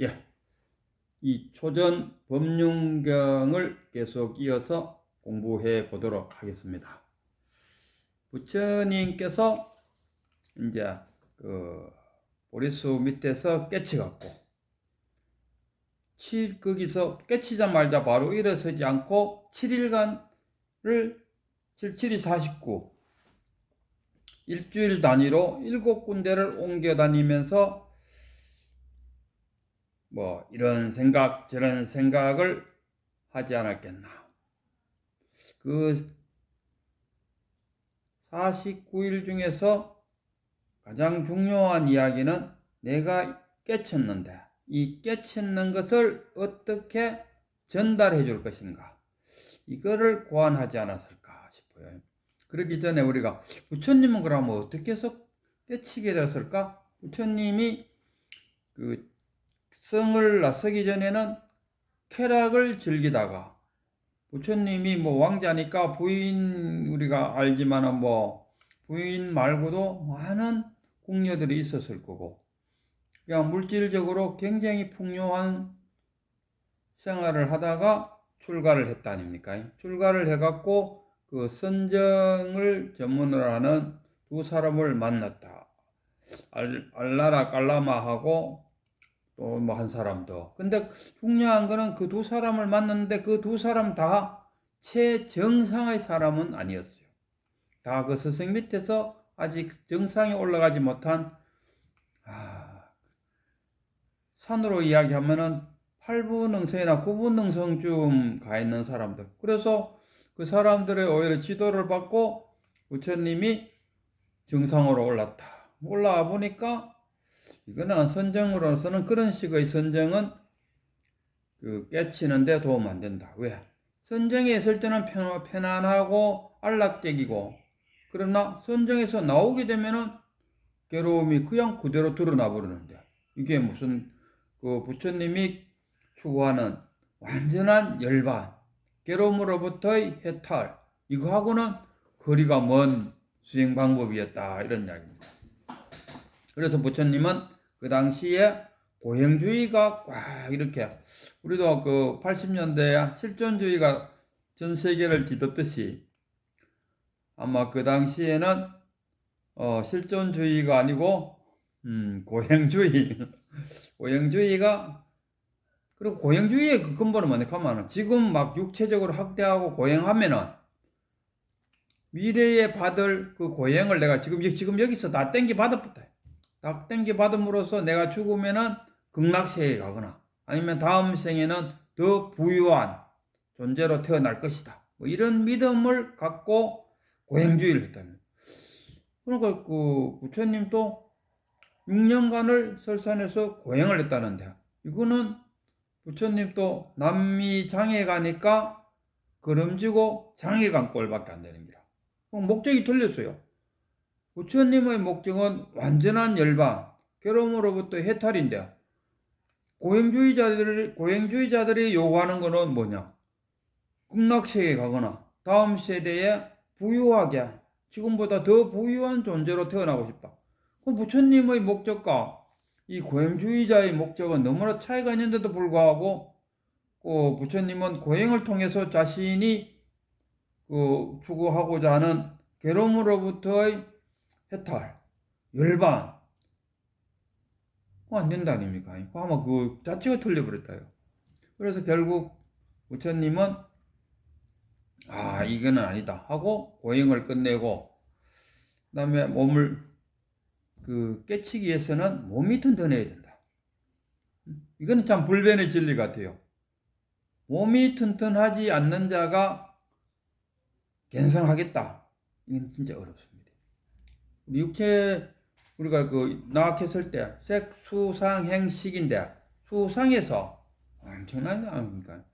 예. 이 초전 법륜경을 계속 이어서 공부해 보도록 하겠습니다. 부처님께서 이제 그 보리수 밑에서 깨치갖고 칠 거기서 깨치자마자 바로 일어서지 않고 7일간을 77이 49 일주일 단위로 일곱 군데를 옮겨 다니면서 뭐 이런 생각 저런 생각을 하지 않았겠나. 그 49일 중에서 가장 중요한 이야기는 내가 깨쳤는데 이 깨쳤는 것을 어떻게 전달해 줄 것인가. 이거를 고안하지 않았을까 싶어요. 그러기 전에 우리가 부처님은 그러면 어떻게 해서 깨치게 되었을까? 부처님이 그 성을 나서기 전에는 쾌락을 즐기다가 부처님이 뭐 왕자니까 부인 우리가 알지만은 뭐 부인 말고도 많은 궁녀들이 있었을 거고 그냥 물질적으로 굉장히 풍요한 생활을 하다가 출가를 했다 아닙니까? 출가를 해갖고 그 선정을 전문으로 하는 두 사람을 만났다. 알, 알라라 깔라마하고 또 뭐 한 사람 더. 근데 중요한 거는 그 두 사람을 만났는데 그 두 사람 다 최정상의 사람은 아니었어요. 다 그 스승 밑에서 아직 정상에 올라가지 못한 아, 산으로 이야기하면은 8부능성이나 9부능성쯤 가 있는 사람들. 그래서 그 사람들의 오히려 지도를 받고 부처님이 정상으로 올랐다. 올라와 보니까 이거는 선정으로서는 그런 식의 선정은 그 깨치는데 도움 안 된다. 왜? 선정에 있을 때는 편, 편안하고 안락적이고 그러나 선정에서 나오게 되면은 괴로움이 그냥 그대로 드러나 버리는데 이게 무슨 그 부처님이 추구하는 완전한 열반 괴로움으로부터의 해탈 이거하고는 거리가 먼 수행 방법이었다 이런 이야기입니다. 그래서 부처님은 그 당시에 고행주의가 꽉 이렇게 우리도 그 80년대에 실존주의가 전 세계를 뒤덮듯이 아마 그 당시에는 어, 실존주의가 아니고 음, 고행주의 고행주의가 그리고 고행주의의 그 근본은 뭐냐 하면 지금 막 육체적으로 학대하고 고행하면은 미래에 받을 그 고행을 내가 지금 지금 여기서 다 땡기 받았다. 다 땡기 받음으로써 내가 죽으면은 극락세에 가거나 아니면 다음 생에는 더 부유한 존재로 태어날 것이다. 뭐 이런 믿음을 갖고 고행주의를 했다는. 그러니까 그 부처님도 6년간을 설산에서 고행을 했다는데 이거는 부처님도 남미 장에 가니까 걸음지고 장에 간 꼴밖에 안 되는 거라. 목적이 틀렸어요. 부처님의 목적은 완전한 열반, 괴로움으로부터 해탈인데 고행주의자들이 고행주의자들이 요구하는 거는 뭐냐? 극락세계에 가거나 다음 세대에 부유하게 지금보다 더 부유한 존재로 태어나고 싶다. 그럼 부처님의 목적과 이 고행주의자의 목적은 너무나 차이가 있는데도 불구하고 그 부처님은 고행을 통해서 자신이 그 추구하고자 하는 괴로움으로부터의 해탈, 열반, 안 된다 아닙니까? 아마 그 자체가 틀려버렸다요. 그래서 결국 부처님은 아 이거는 아니다 하고 고행을 끝내고 그 다음에 몸을 그 깨치기 위해서는 몸이 튼튼해야 된다. 이거는 참 불변의 진리 같아요. 몸이 튼튼하지 않는 자가 견성하겠다. 이건 진짜 어렵습니다. 육체 우리가 그 나악했을 때 색수상행식인데 수상에서 엄청난 아닙니까?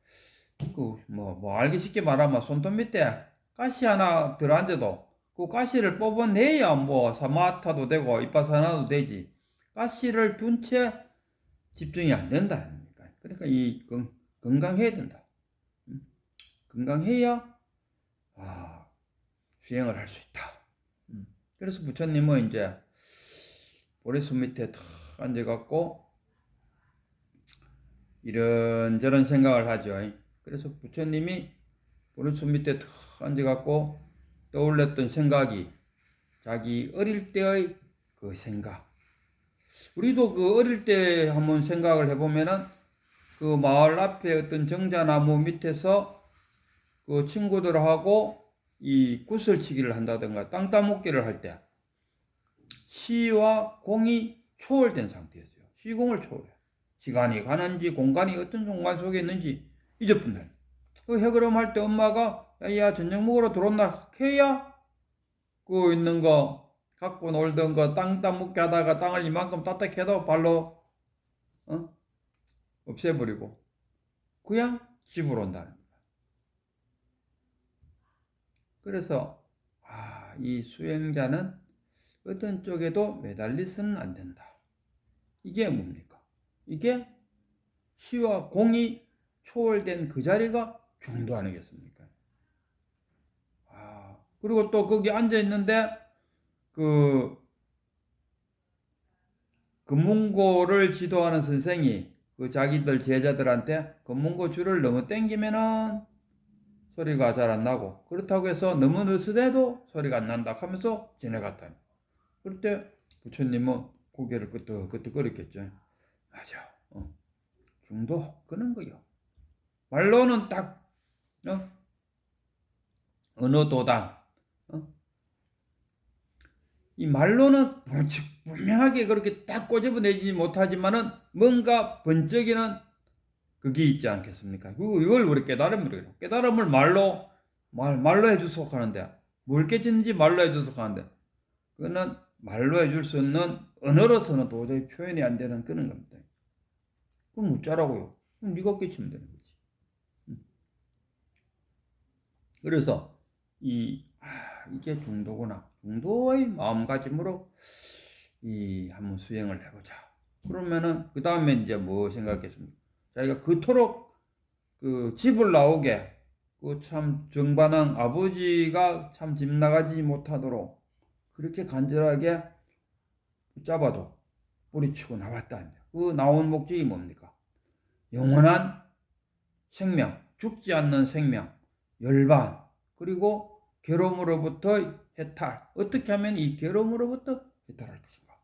그뭐 뭐 알기 쉽게 말하면 손톱 밑에 가시 하나 들어앉아도 그 가시를 뽑아내야 뭐 사마타도 되고 이빠사나도 되지. 가시를 둔 채 집중이 안 된다 아닙니까? 그러니까 이 건, 건강해야 된다. 음? 건강해야 아, 수행을 할 수 있다. 음. 그래서 부처님은 이제 보리수 밑에 탁 앉아갖고 이런저런 생각을 하죠. 그래서 부처님이 오른손 밑에 툭 앉아갖고 떠올렸던 생각이 자기 어릴 때의 그 생각. 우리도 그 어릴 때 한번 생각을 해보면은 그 마을 앞에 어떤 정자나무 밑에서 그 친구들하고 이 구슬치기를 한다든가 땅 따먹기를 할 때 시와 공이 초월된 상태였어요. 시공을 초월해. 시간이 가는지 공간이 어떤 공간 속에 있는지 잊어뿐다. 그 해그럼 할 때 엄마가 야야 저녁 먹으러 들어온다. 해야 그 있는 거 갖고 놀던 거 땅 따먹게 하다가 땅을 이만큼 따뜻해도 발로 어? 없애버리고 그냥 집으로 온다는 거야. 그래서 아, 이 수행자는 어떤 쪽에도 매달리서는 안 된다. 이게 뭡니까? 이게 시와 공이 초월된 그 자리가 중도 아니겠습니까? 아, 그리고 또 거기 앉아 있는데 그 금문고를 지도하는 선생이 그 자기들 제자들한테 금문고 줄을 너무 땡기면은 소리가 잘 안 나고 그렇다고 해서 너무 느슨해도 소리가 안 난다 하면서 지내갔다. 그럴 때 부처님은 고개를 끄덕끄덕거렸겠죠. 맞아. 어. 중도 그런 거요. 말로는 딱 어? 어느 도당 어? 이 말로는 분명하게 그렇게 딱 꼬집어내지 못하지만은 뭔가 번쩍이는 그게 있지 않겠습니까? 그- 이걸 우리 깨달음이라고 해요. 깨달음을 말로 말 말로 해주소 하는데 뭘 깨지는지 말로 해주소 하는데 그거는 말로 해줄 수 없는 언어로서는 도저히 표현이 안 되는 그런 겁니다. 그럼 어쩌라고요? 그럼 네가 깨치면 되는 거지. 음. 그래서 이 아, 이게 중도구나. 중도의 마음가짐으로 이 한번 수행을 해보자. 그러면은 그 다음에 이제 뭐 생각했습니까? 자기가 그토록 그 집을 나오게 그 참 정반항 아버지가 참 집 나가지 못하도록 그렇게 간절하게 붙잡아도 뿌리치고 나왔다. 그 나온 목적이 뭡니까? 영원한 생명, 죽지 않는 생명, 열반, 그리고 괴로움으로부터 해탈. 어떻게 하면 이 괴로움으로부터 해탈할 것인가?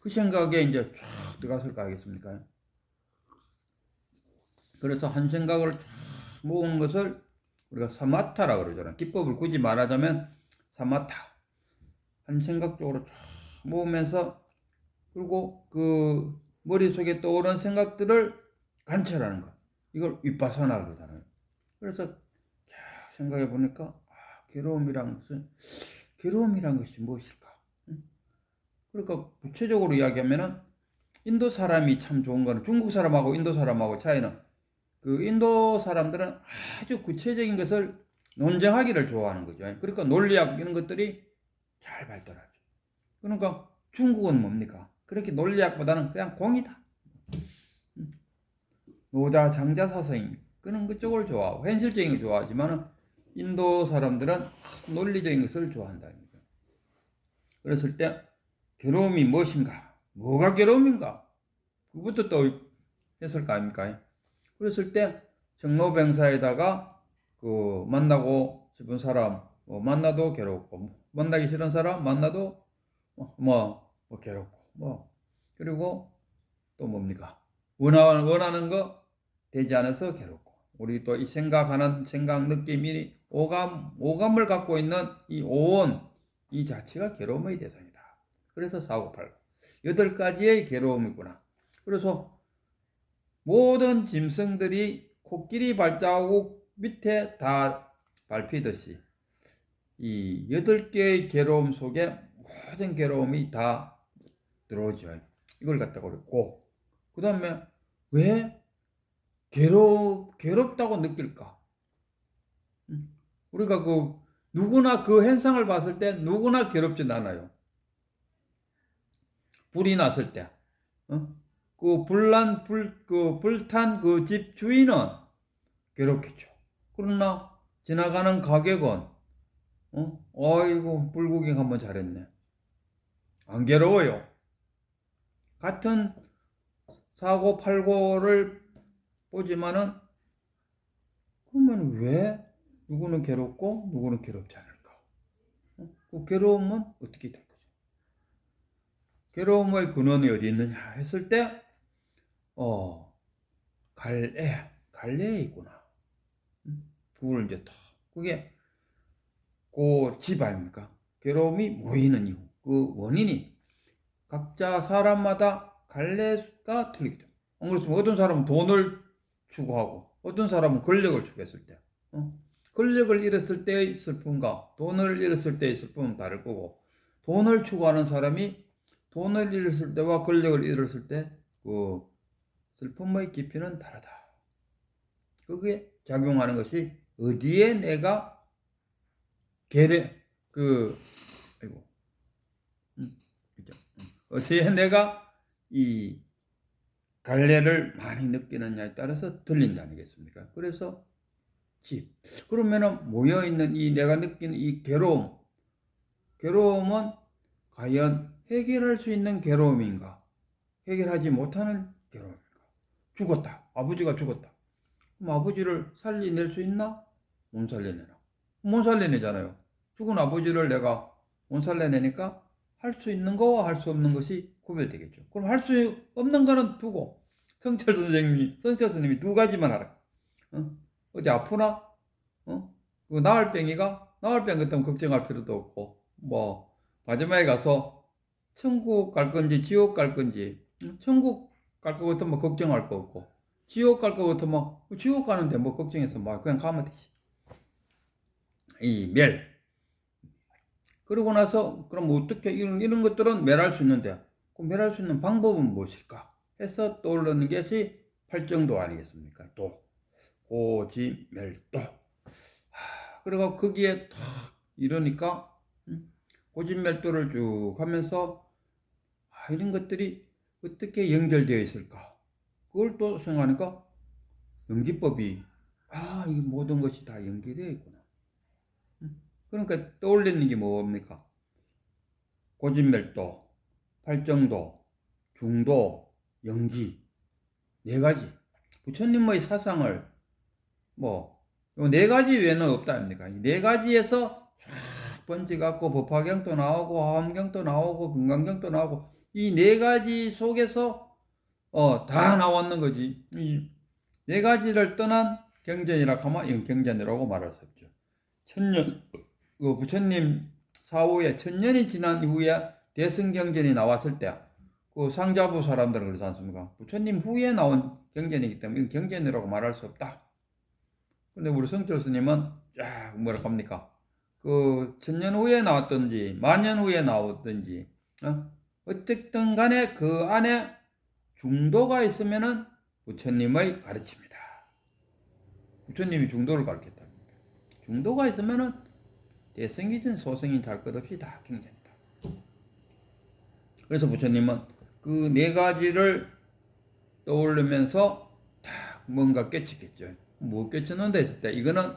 그 생각에 이제 쫙 들어갔을까 하겠습니까? 그래서 한 생각을 쫙 모으는 것을 우리가 사마타라 그러잖아요. 기법을 굳이 말하자면 사마타. 한 생각 쪽으로 쫙 모으면서 그리고 그 머릿속에 떠오르는 생각들을 관찰하는 것. 이걸 윗바사나 그러잖아요. 그래서 쫙 생각해 보니까 아, 괴로움이란 것은 괴로움이란 것이 무엇일까? 응? 그러니까 구체적으로 이야기하면은 인도 사람이 참 좋은 거는 중국 사람하고 인도 사람하고 차이는 그 인도 사람들은 아주 구체적인 것을 논쟁하기를 좋아하는 거죠. 그러니까 논리학 이런 것들이 잘 발달하죠. 그러니까 중국은 뭡니까? 그렇게 논리학보다는 그냥 공이다. 음. 노자 장자 사성입니다. 그는 그쪽을 좋아하고 현실적인 걸 좋아하지만은 인도 사람들은 논리적인 것을 좋아한다. 그랬을 때 괴로움이 무엇인가? 뭐가 괴로움인가? 그부터 또 했을 거 아닙니까? 그랬을 때 정로병사에다가 그 만나고 싶은 사람 뭐 만나도 괴롭고 만나기 싫은 사람 만나도 뭐, 뭐, 뭐 괴롭고 뭐 그리고 또 뭡니까 원하는 원하는 거 되지 않아서 괴롭고 우리 또 이 생각하는 생각 느낌이 오감 오감을 갖고 있는 이 오온 이 자체가 괴로움의 대상이다. 그래서 사고팔고 여덟 가지의 괴로움이구나. 그래서 모든 짐승들이 코끼리 발자국 밑에 다 밟히듯이 이 여덟 개의 괴로움 속에 모든 괴로움이 다 들어오죠. 이걸 갖다가 그랬고 그 다음에 왜 괴롭 괴롭다고 느낄까? 음, 우리가 그 누구나 그 현상을 봤을 때 누구나 괴롭진 않아요. 불이 났을 때, 어? 그 불난 불, 그 불탄 그 집 주인은 괴롭겠죠. 그러나 지나가는 가격은, 어? 어이구, 불구경 한번 잘했네. 안 괴로워요. 같은 사고 팔고를 보지만은 그러면 왜 누구는 괴롭고 누구는 괴롭지 않을까? 어? 그 괴로움은 어떻게 될 거죠? 괴로움의 근원이 어디 있느냐 했을 때, 어, 갈애, 갈래에 있구나. 음? 그걸 이제 다, 그게 그 집 아닙니까? 괴로움이 모이는 이유, 그 원인이 각자 사람마다 갈래가 틀리기 때문에. 안 그렇습니까? 어떤 사람은 돈을 추구하고, 어떤 사람은 권력을 추구했을 때, 어? 권력을 잃었을 때의 슬픔과 돈을 잃었을 때의 슬픔은 다를 거고, 돈을 추구하는 사람이 돈을 잃었을 때와 권력을 잃었을 때 그 슬픔의 깊이는 다르다. 그게 작용하는 것이 어디에 내가 계례 그 아이고 음? 음. 어디에 내가 이 갈래를 많이 느끼느냐에 따라서 들린다는 겠습니까? 그래서 집 그러면은 모여 있는 이 내가 느끼는 이 괴로움 괴로움은 과연 해결할 수 있는 괴로움인가? 해결하지 못하는? 죽었다. 아버지가 죽었다. 그럼 아버지를 살려낼 수 있나? 못 살려내나? 못 살려내잖아요. 죽은 아버지를 내가 못 살려내니까 할 수 있는 거와 할 수 없는 것이 구별되겠죠. 그럼 할 수 없는 거는 두고 성철 선생님이 성철 선생님이 두 가지만 하라. 어? 어디 아프나? 어? 그 나을 병이가 나을 병 같으면 걱정할 필요도 없고 뭐 마지막에 가서 천국 갈 건지 지옥 갈 건지 응? 천국 갈 것 같으면 뭐 걱정할 거 없고 지옥 갈 것 같으면 뭐 지옥 가는데 뭐 걱정해서 막 그냥 가면 되지. 이 멸. 그러고 나서 그럼 어떻게 이런 이런 것들은 멸할 수 있는데 그 멸할 수 있는 방법은 무엇일까? 해서 떠오르는 것이 팔정도 아니겠습니까? 또 고지 멸도. 하, 그리고 거기에 탁 이러니까 음, 고진멸도를 쭉 하면서 아, 이런 것들이 어떻게 연결되어 있을까? 그걸 또 생각하니까 연기법이 아, 이 모든 것이 다 연결되어 있구나. 음, 그러니까 떠올리는 게 뭡니까? 고진멸도, 팔정도, 중도, 연기 네 가지. 부처님의 사상을 뭐 네 가지 외에는 없다 아닙니까? 이네 가지에서 쫙 번지 갖고 법화경도 나오고 화엄경도 나오고 금강경도 나오고 이 네 가지 속에서 어 다 나왔는 거지. 이 네 가지를 떠난 경전이라 하면 경전이라고 말할 수 없죠. 천년 그 부처님 사후에 천년이 지난 이후에 대승경전이 나왔을 때 그 상자부 사람들은 그러지 않습니까? 부처님 후에 나온 경전이기 때문에 이건 경전이라고 말할 수 없다. 근데 우리 성철 스님은 쫙 뭐라 합니까? 그 천년 후에 나왔든지 만년 후에 나왔든지 어? 어쨌든 간에 그 안에 중도가 있으면은 부처님의 가르침이다. 부처님이 중도를 가르쳤다. 중도가 있으면은 대승이든 소승인 잘것 없이 다 경전이다. 그래서 부처님은 그 네 가지를 떠올리면서 다 뭔가 깨치겠죠. 뭐 깨쳤는데 했을 때 이거는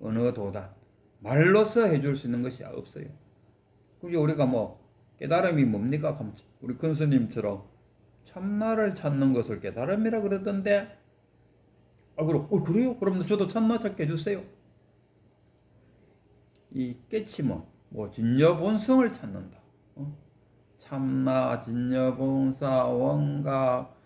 어느 도다. 말로서 해줄 수 있는 것이 없어요. 그게 우리가 뭐 깨달음이 뭡니까? 우리 큰 스님처럼 참나를 찾는 것을 깨달음이라 그러던데 아 그럼 어 그래요? 그럼 저도 참나 찾게 해주세요. 이 깨치면 뭐 진여본성을 찾는다. 어? 참나, 진여본사, 원각,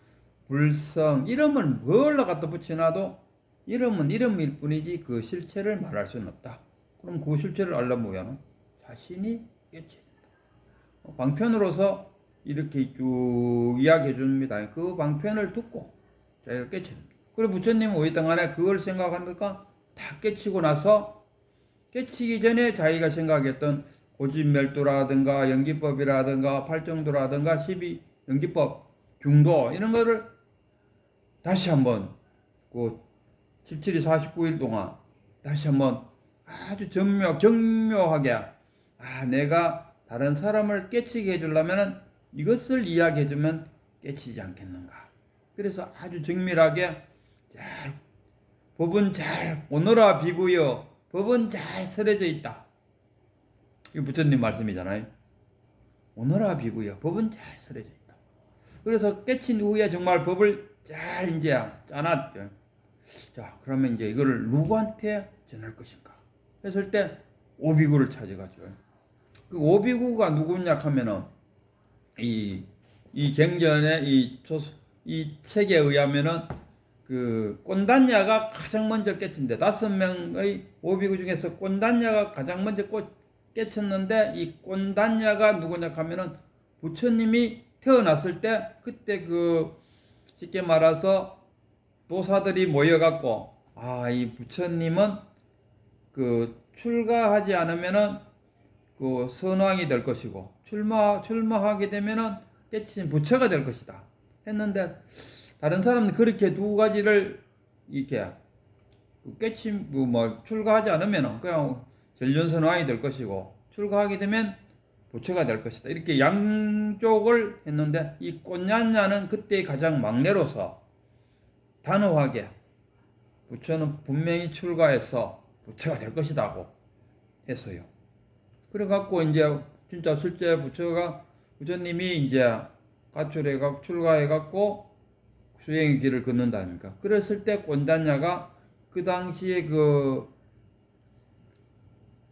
불성 이름을 뭘로 갖다 붙여놔도 이름은 이름일 뿐이지 그 실체를 말할 수는 없다. 그럼 그 실체를 알려면 자신이 깨치. 방편으로서 이렇게 쭉 이야기해 줍니다. 그 방편을 듣고 자기가 깨치됩니다. 그리고 부처님은 오이땅 안에 그걸 생각하니까 다 깨치고 나서 깨치기 전에 자기가 생각했던 고집멸도라든가 연기법이라든가 팔정도라든가 12 연기법 중도 이런 거를 다시 한번 그 77이 49일 동안 다시 한번 아주 정묘 경묘하게 아 내가 다른 사람을 깨치게 해주려면은 이것을 이야기해주면 깨치지 않겠는가. 그래서 아주 정밀하게 잘 법은 잘 오너라 비구여 법은 잘 설해져 있다. 이 부처님 말씀이잖아요. 오너라 비구여 법은 잘 설해져 있다. 그래서 깨친 후에 정말 법을 잘 이제 짜놨죠. 자, 그러면 이제 이거를 누구한테 전할 것인가? 했을 때 오비구를 찾아가죠. 그 오비구가 누구냐 하면은 이, 이 경전의 이, 조, 이 책에 의하면은 그 꼰단야가 가장 먼저 깨친데 다섯 명의 오비구 중에서 꼰단야가 가장 먼저 꽃 깨쳤는데 이 꼰단야가 누구냐 하면은 부처님이 태어났을 때 그때 그 쉽게 말해서 도사들이 모여갖고 아 이 부처님은 그 출가하지 않으면은 그 선왕이 될 것이고 출마 출마하게 되면은 깨친 부처가 될 것이다 했는데 다른 사람은 그렇게 두 가지를 이렇게 깨친 뭐, 뭐 출가하지 않으면은 그냥 전륜선왕이 될 것이고 출가하게 되면 부처가 될 것이다 이렇게 양쪽을 했는데 이 꽃냐냐는 그때 가장 막내로서 단호하게 부처는 분명히 출가해서 부처가 될 것이다고 했어요. 그래갖고 이제 진짜 실제 부처가 부처님이 이제 가출해가 출가해갖고 수행의 길을 걷는다 아닙니까? 그랬을 때 꼰단야가 그 당시에 그,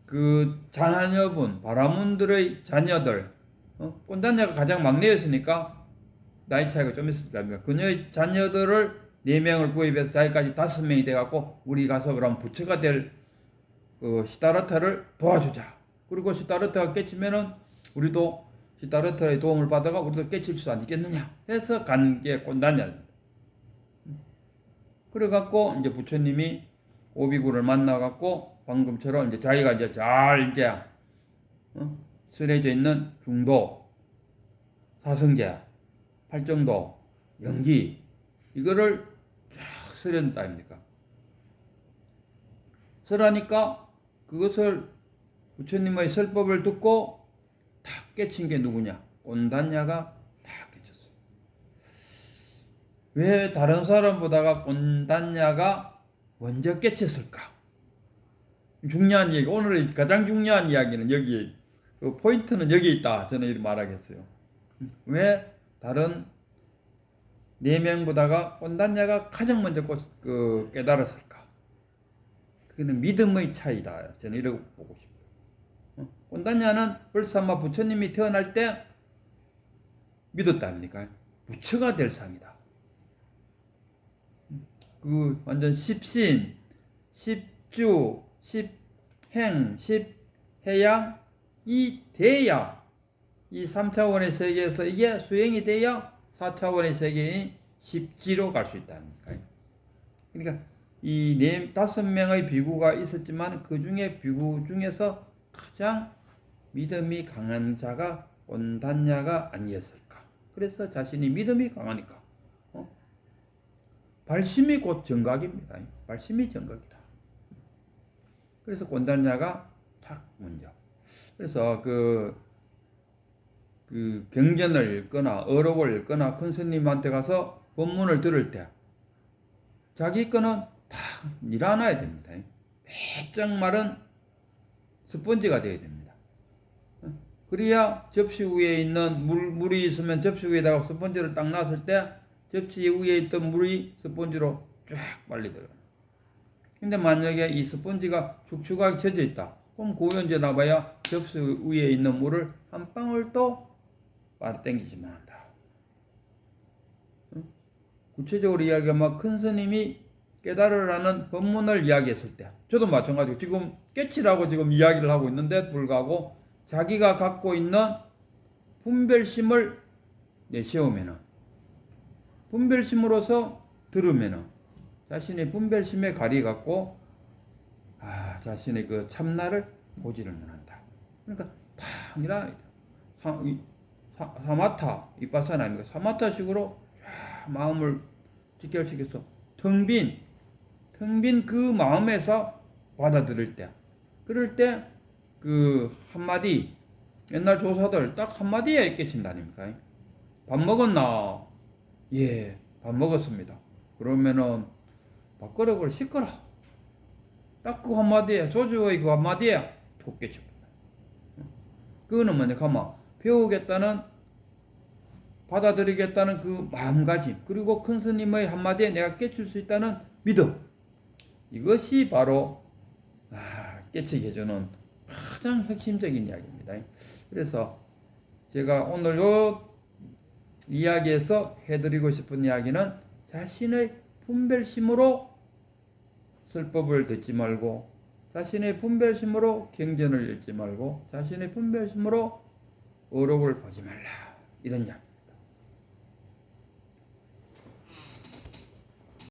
그 자녀분, 바라문들의 자녀들, 어? 꼰단야가 가장 막내였으니까 나이 차이가 좀 있을 겁니다. 그녀의 자녀들을 네 명을 구입해서 자기까지 다섯 명이 돼갖고 우리 가서 그럼 부처가 될 그 시다르타를 도와주자. 그리고 시다르타가 깨치면은 우리도 시다르타의 도움을 받아가 우리도 깨칠 수 있겠느냐 해서 간게 꼰단야. 그래갖고 이제 부처님이 오비구를 만나갖고 방금처럼 이제 자기가 이제 잘 이제 어? 쓰레져 있는 중도, 사성제, 팔정도, 연기 이거를 쫙 쓰련다 아닙니까? 설하니까 그것을 부처님의 설법을 듣고 다 깨친 게 누구냐? 꼰단야가 다 깨쳤어요. 왜 다른 사람보다가 꼰단야가 먼저 깨쳤을까? 중요한 얘기, 오늘 가장 중요한 이야기는 여기, 그 포인트는 여기 있다. 저는 이렇게 말하겠어요. 왜 다른 네 명보다가 꼰단야가 가장 먼저 꽃, 그 깨달았을까? 그는 믿음의 차이다. 저는 이렇게 보고 싶어요. 벌써 아마 부처님이 태어날 때 믿었다 아닙니까? 부처가 될 상이다. 그 완전 십신, 십주, 십행, 십해양 이 돼야 이 3차원의 세계에서 이게 수행이 돼야 4차원의 세계인 십지로 갈 수 있다니까. 그러니까 이 네 다섯 명의 비구가 있었지만 그 중에 비구 중에서 가장 믿음이 강한 자가 온단야가 아니었을까. 그래서 자신이 믿음이 강하니까. 어? 발심이 곧 정각입니다. 발심이 정각이다. 그래서 곤단야가 탁 먼저. 그래서 그, 그 경전을 읽거나 어록을 읽거나 큰 스님한테 가서 법문을 들을 때 자기 거는 다 밀어놔야 됩니다. 배짱 마른 스펀지가 되어야 됩니다. 그래야 접시 위에 있는 물, 물이 있으면 접시 위에다가 스펀지를 딱 놨을 때 접시 위에 있던 물이 스펀지로 쫙 빨리 들어가. 근데 만약에 이 스펀지가 축축하게 젖어 있다. 그럼 고연제 나봐야 접시 위에 있는 물을 한 방울 또 빨아당기지만 한다. 구체적으로 이야기하면 큰 스님이 깨달으라는 법문을 이야기했을 때 저도 마찬가지고 지금 깨치라고 지금 이야기를 하고 있는데 불구하고 자기가 갖고 있는 분별심을 내세우면은 분별심으로서 들으면은 자신의 분별심에 가리 갖고 아 자신의 그 참나를 보지를 못한다. 그러니까 사, 사마타 이빠사나 아닙니까? 사마타식으로 쫙 마음을 직결시켜서 텅빈 텅빈 그 마음에서 받아들일 때 그럴 때 그 한마디 옛날 조사들 딱 한마디에 아닙니까? 밥 먹었나? 예, 밥 먹었습니다. 그러면은 밥그릇을 씻거라. 딱 그 한마디에 조주의 그 한마디에 톡 깨집니다. 그거는 뭐냐 가만 배우겠다는 받아들이겠다는 그 마음가짐 그리고 큰 스님의 한마디에 내가 깨칠 수 있다는 믿음 이것이 바로 아, 깨치게 해주는 가장 핵심적인 이야기입니다. 그래서 제가 오늘 요 이야기에서 해드리고 싶은 이야기는 자신의 분별심으로 설법을 듣지 말고 자신의 분별심으로 경전을 읽지 말고 자신의 분별심으로 어록을 보지 말라 이런 이야기.